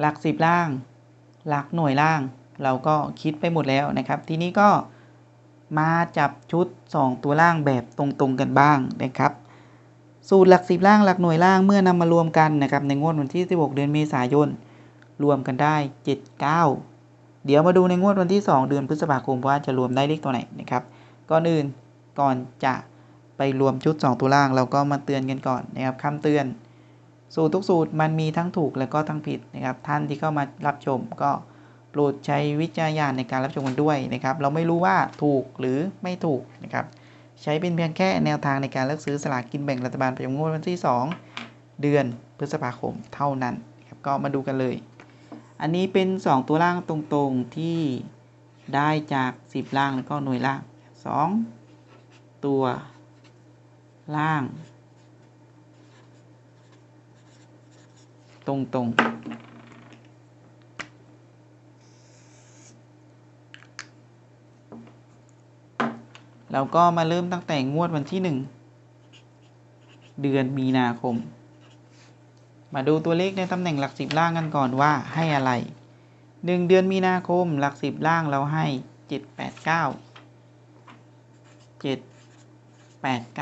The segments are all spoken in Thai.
หลักสิบล่าง หลักหน่วยล่าง เราก็คิดไปหมดแล้วนะครับ ทีนี้ก็มาจับชุด 2 ตัวล่างแบบตรงๆกันบ้างนะครับ สูตรหลักสิบล่างหลักหน่วยล่างเมื่อนำมารวมกันนะครับในงวดวันที่ 16 เดือนเมษายนรวมกันได้ 79 เดี๋ยวมาดูในงวดวันที่ 2 เดือนพฤษภาคมว่าจะรวมได้เลขตัวไหนนะครับก่อนอื่นก่อนจะไปรวมชุด 2 ตัวล่าง เราก็มาเตือนกันก่อนนะครับคำเตือน สูตรทุกสูตรมันมีทั้งถูกและก็ทั้งผิดนะครับ ท่านที่เข้ามารับชมก็โปรดใช้วิจารณญาณในการรับชมกันด้วยนะครับ เราไม่รู้ว่าถูกหรือไม่ถูกนะครับ ใช้เป็นเพียงแค่แนวทางในการเลือกซื้อสลากกินแบ่งรัฐบาลประจำงวดวันที่ 2 เดือนพฤษภาคมเท่านั้นครับก็มาดูกันเลย อันนี้เป็น 2 ตัวล่างตรงๆที่ได้จาก 10 ล่างแล้วก็หน่วยล่าง 2 ตัวล่าง ตรงๆเราก็มาเริ่มตั้งแต่งวดวันที่1เดือนมีนาคม มาดูตัวเลขในตำแหน่งหลักสิบล่างกันก่อนว่าให้อะไร1เดือนมีนาคมหลักสิบล่างเราให้7 8 9 7 8 9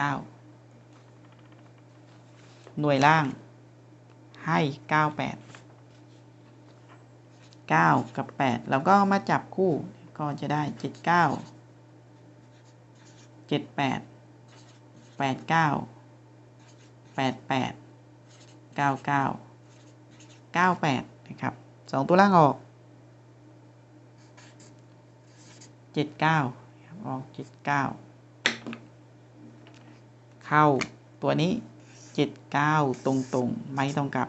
หน่วยล่าง ให้98 9กับ8แล้วก็มาจับคู่ก็จะได้79 78 89 88 99 98นะครับ2ตัวล่างออก79ออก79เข้าตัวนี้ 79ตรงๆ ไม่ต้องกลับ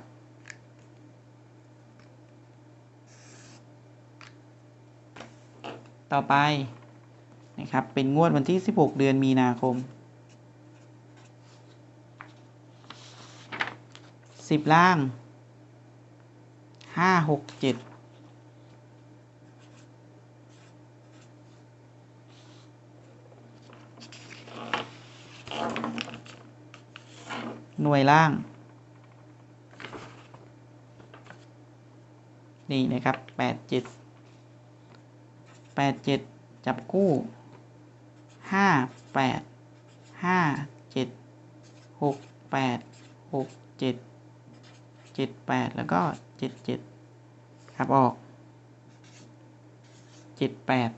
ต่อไปนะครับ เป็นงวดวันที่ 16 เดือนมีนาคม 10 ล่าง 5 6 7 หน่วยล่าง นี่นะครับ8 7 8 7จับคู่ห้าแปดห้าเจ็ดหกแปดหกเจ็ดเจ็ดแปดแล้วก็เจ็ดเจ็ดครับออกเจ็ดแปด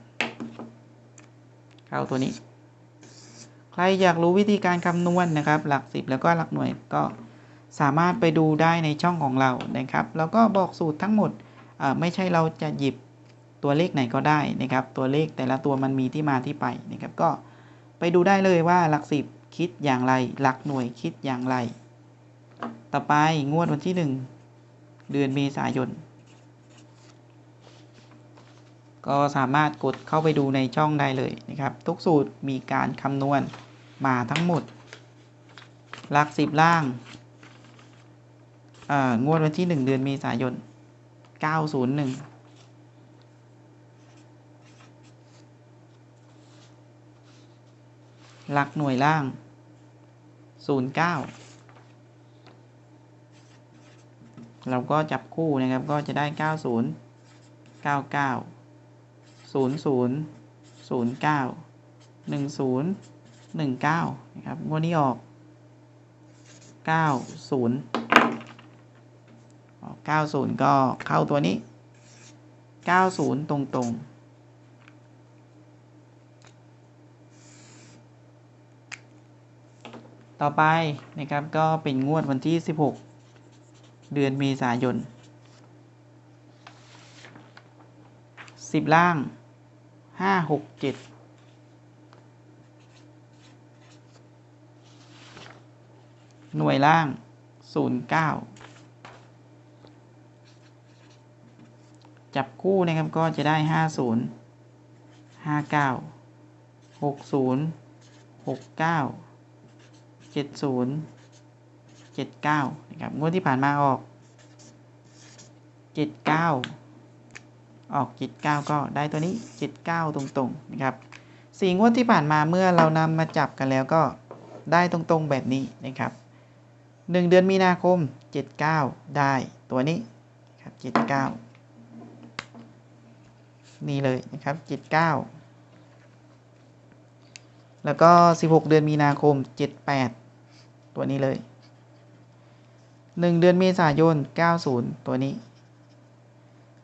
เข้าตัวนี้ ครอยากรู้วิธีการคำนวณนนะครับ หลักสิบแล้วก็หลักหน่วยก็สามารถไปดูได้ในช่องของเรานะครับ แล้วก็บอกสูตรทั้งหมดไม่ใช่เราจะหยิบตัวเลขไหนก็ได้นะครับ ตัวเลขแต่ละตัวมันมีที่มาที่ไปนะครับ ก็ไปดูได้เลยว่าหลักสิบคิดอย่างไร หลักหน่วยคิดอย่างไร ต่อไปงวดวันที่ 1 เดือนเมษายน ก็สามารถกดเข้าไปดูในช่องได้เลยนะครับ ทุกสูตรมีการคำนวณ มาทั้งหมด หลักสิบล่างงวดวันที่1เดือนเมษายน901หลักหน่วยล่าง 09 เราก็จับคู่นะครับ ก็จะได้ 90 99 00 09 10 19นะครับงวดนี้ออก90 90ก็เข้าตัวนี้90ตรงๆต่อไปนะครับก็เป็นงวดวันที่ 16 เดือนเมษายน 10 ล่าง 5 6 7 หน่วยล่าง 09 จับคู่นะครับก็จะได้ 50 59 60 69เจ็ดศูนย์เจ็ดเก้านะครับงวดที่ผ่านมาออกเจ็ดเก้าออกเจ็ดเก้าก็ได้ตัวนี้เจ็ดเก้าตรงๆนะครับสี่งวดที่ผ่านมาเมื่อเรานำมาจับกันแล้วก็ได้ตรงๆแบบนี้นะครับ หนึ่งเดือนมีนาคมเจ็ดเก้าได้ตัวนี้ครับเจ็ดเก้านี่เลยนะครับเจ็ดเก้าแล้วก็สิบหกเดือนมีนาคมเจ็ดแปดตัวนี้เลยหนึ่งเดือนเมษายนเก้าศูนย์ตัวนี้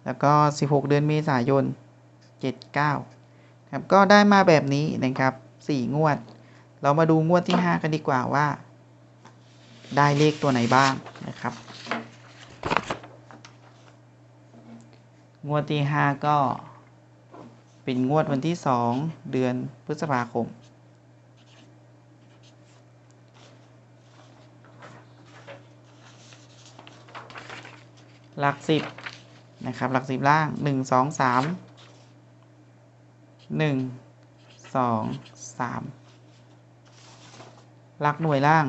แล้วก็สิบหกเดือนเมษายนเจ็ดเก้าครับก็ได้มาแบบนี้นะครับสี่งวด เรามาดูงวดที่ห้ากันดีกว่าว่า ได้เลขตัวไหนบ้างนะครับ งวดที่ห้าก็เป็นงวดวันที่สองเดือนพฤษภาคม หลักสิบนะครับ หลักสิบล่างหนึ่งสองสามหนึ่งสองสามหลักหน่วยล่าง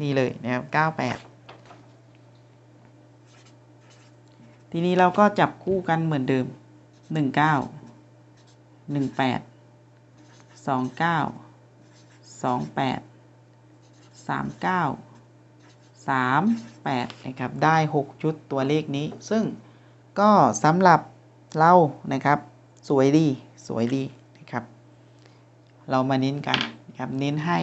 นี่เลยนะครับเก้าแปดทีนี้เราก็จับคู่กันเหมือนเดิมหนึ่งเก้าหนึ่งแปดสองเก้าสองแปดสามเก้าสามแปดนะครับได้หกชุดตัวเลขนี้ ซึ่งก็สำหรับเรานะครับ สวยดีสวยดีนะครับ เรามาเน้นกันนะครับเน้นให้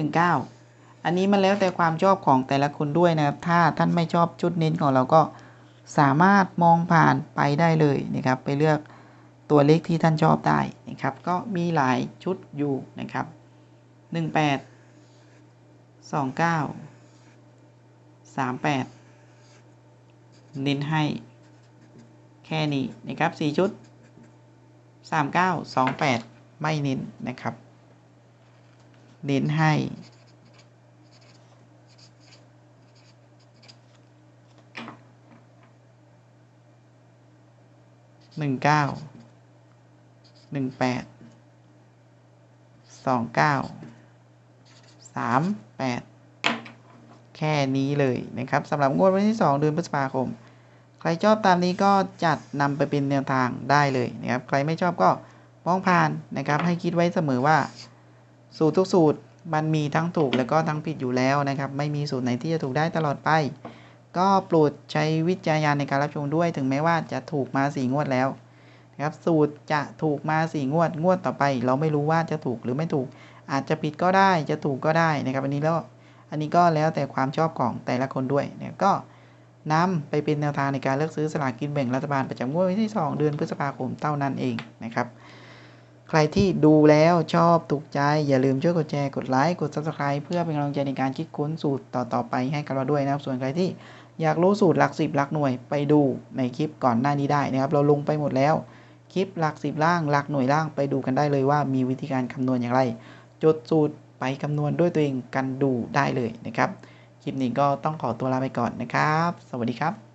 19 อันนี้มันแล้วแต่ความชอบของแต่ละคนด้วยนะครับ ถ้าท่านไม่ชอบชุดเน้นของเราก็สามารถมองผ่านไปได้เลยนะครับ ไปเลือกตัวเลขที่ท่านชอบได้นะครับ ก็มีหลายชุดอยู่นะครับ 18 29 38 เน้นให้แค่นี้นะครับ 4 ชุด 39 28 ไม่เน้นนะครับ เน้นให้ หนึ่งเก้าหนึ่งแปดสองเก้าสามแปดแค่นี้เลยนะครับสำหรับงวดวันที่2เดือนพฤษภาคม ใครชอบตามนี้ก็จัดนำไปเป็นแนวทางได้เลยนะครับ ใครไม่ชอบก็มองผ่านนะครับ ให้คิดไว้เสมอว่า สูตรทุกสูตรมันมีทั้งถูกแล้วก็ทั้งผิดอยู่แล้วนะครับ ไม่มีสูตรไหนที่จะถูกได้ตลอดไป ก็โปรดใช้วิจารณญาณในการรับชมด้วย ถึงแม้ว่าจะถูกมาสี่งวดแล้วนะครับสูตรจะถูกมาสี่งวดงวดต่อไป เราไม่รู้ว่าจะถูกหรือไม่ถูก อาจจะผิดก็ได้จะถูกก็ได้นะครับอันนี้แล้วอันนี้ก็แล้วแต่ความชอบของแต่ละคนด้วยเนี่ยก็นำไปเป็นแนวทางในการเลือกซื้อสลากกินแบ่งรัฐบาลประจำงวดวันที่ 2 เดือนพฤษภาคมเท่านั้นเองนะครับ ใครที่ดูแล้วชอบถูกใจ อย่าลืมช่วยกดแชร์กดไลค์กด subscribe เพื่อเป็นกำลังใจในการคิดค้นสูตรต่อๆไปให้กับเราด้วยนะครับ ส่วนใครที่ อยากรู้สูตรหลักสิบหลักหน่วยไปดูในคลิปก่อนหน้านี้ได้นะครับ เราลงไปหมดแล้ว คลิปหลักสิบล่างหลักหน่วยล่างไปดูกันได้เลยว่ามีวิธีการคำนวณอย่างไร จดสูตรไปคำนวณด้วยตัวเองกันดูได้เลยนะครับ คลิปนี้ก็ต้องขอตัวลาไปก่อนนะครับ สวัสดีครับ